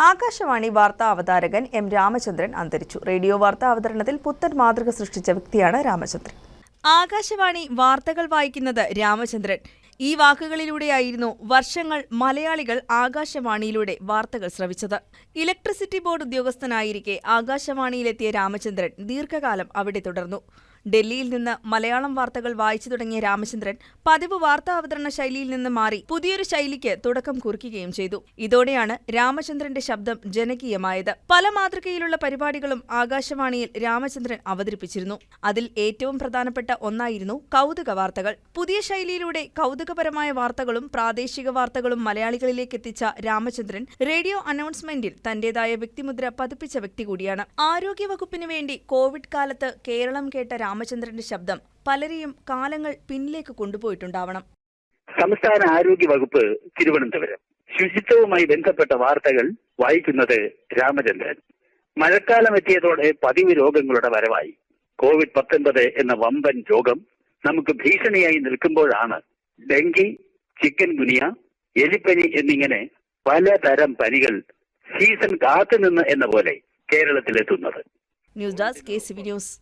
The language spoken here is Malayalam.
ആകാശവാണി വാർത്താ അവതാരകൻ എം രാമചന്ദ്രൻ അന്തരിച്ചു. റേഡിയോ വാർത്താ അവതരണത്തിൽ പുത്തൻ മാതൃക സൃഷ്ടിച്ച വ്യക്തിയാണ് രാമചന്ദ്രൻ. ആകാശവാണി വാർത്തകൾ വായിക്കുന്നത് രാമചന്ദ്രൻ. ഈ വാക്കുകളിലൂടെയായിരുന്നു വർഷങ്ങൾ മലയാളികൾ ആകാശവാണിയിലൂടെ വാർത്തകൾ ശ്രവിച്ചത് ഇലക്ട്രിസിറ്റി ബോർഡ് ഉദ്യോഗസ്ഥനായിരിക്കെ ആകാശവാണിയിലെത്തിയ രാമചന്ദ്രൻ ദീർഘകാലം അവിടെ തുടർന്നു. ഡൽഹിയിൽ നിന്ന് മലയാളം വാർത്തകൾ വായിച്ചു തുടങ്ങിയ രാമചന്ദ്രൻ പതിവ് വാർത്താ അവതരണ ശൈലിയിൽ നിന്ന് മാറി പുതിയൊരു ശൈലിക്ക് തുടക്കം കുറിക്കുകയും ചെയ്തു. ഇതോടെയാണ് രാമചന്ദ്രന്റെ ശബ്ദം ജനകീയമായത്. പല മാതൃകയിലുള്ള പരിപാടികളും ആകാശവാണിയിൽ രാമചന്ദ്രൻ അവതരിപ്പിച്ചിരുന്നു. അതിൽ ഏറ്റവും പ്രധാനപ്പെട്ട ഒന്നായിരുന്നു കൗതുക വാർത്തകൾ. പുതിയ ശൈലിയിലൂടെ കൗതുകപരമായ വാർത്തകളും പ്രാദേശിക വാർത്തകളും മലയാളികളിലേക്ക് എത്തിച്ച രാമചന്ദ്രൻ റേഡിയോ അനൗൺസ്മെന്റിൽ തന്റേതായ വ്യക്തിമുദ്ര പതിപ്പിച്ച വ്യക്തി കൂടിയാണ്. ആരോഗ്യവകുപ്പിന് വേണ്ടി കോവിഡ് കാലത്ത് കേരളം കേട്ട രാമചന്ദ്രന്റെ ശബ്ദം പലരെയും കാലങ്ങൾ പിന്നിലേക്ക് കൊണ്ടുപോയിട്ടുണ്ടാവണം. സംസ്ഥാന ആരോഗ്യ വകുപ്പ് തിരുവനന്തപുരം. ശുചിത്വവുമായി ബന്ധപ്പെട്ട വാർത്തകൾ വായിക്കുന്നത് രാമചന്ദ്രൻ. മഴക്കാലം എത്തിയതോടെ പതിവ് രോഗങ്ങളുടെ വരവായി. കോവിഡ് പത്തൊൻപത് എന്ന വമ്പൻ രോഗം നമുക്ക് ഭീഷണിയായി നിൽക്കുമ്പോഴാണ്. ഡെങ്കി ചിക്കൻ ഗുനിയ എലിപ്പനി എന്നിങ്ങനെ പലതരം പനികൾ സീസൺ കാത്തുനിന്ന് എന്ന പോലെ കേരളത്തിലെത്തുന്നത്. News desk K C V news.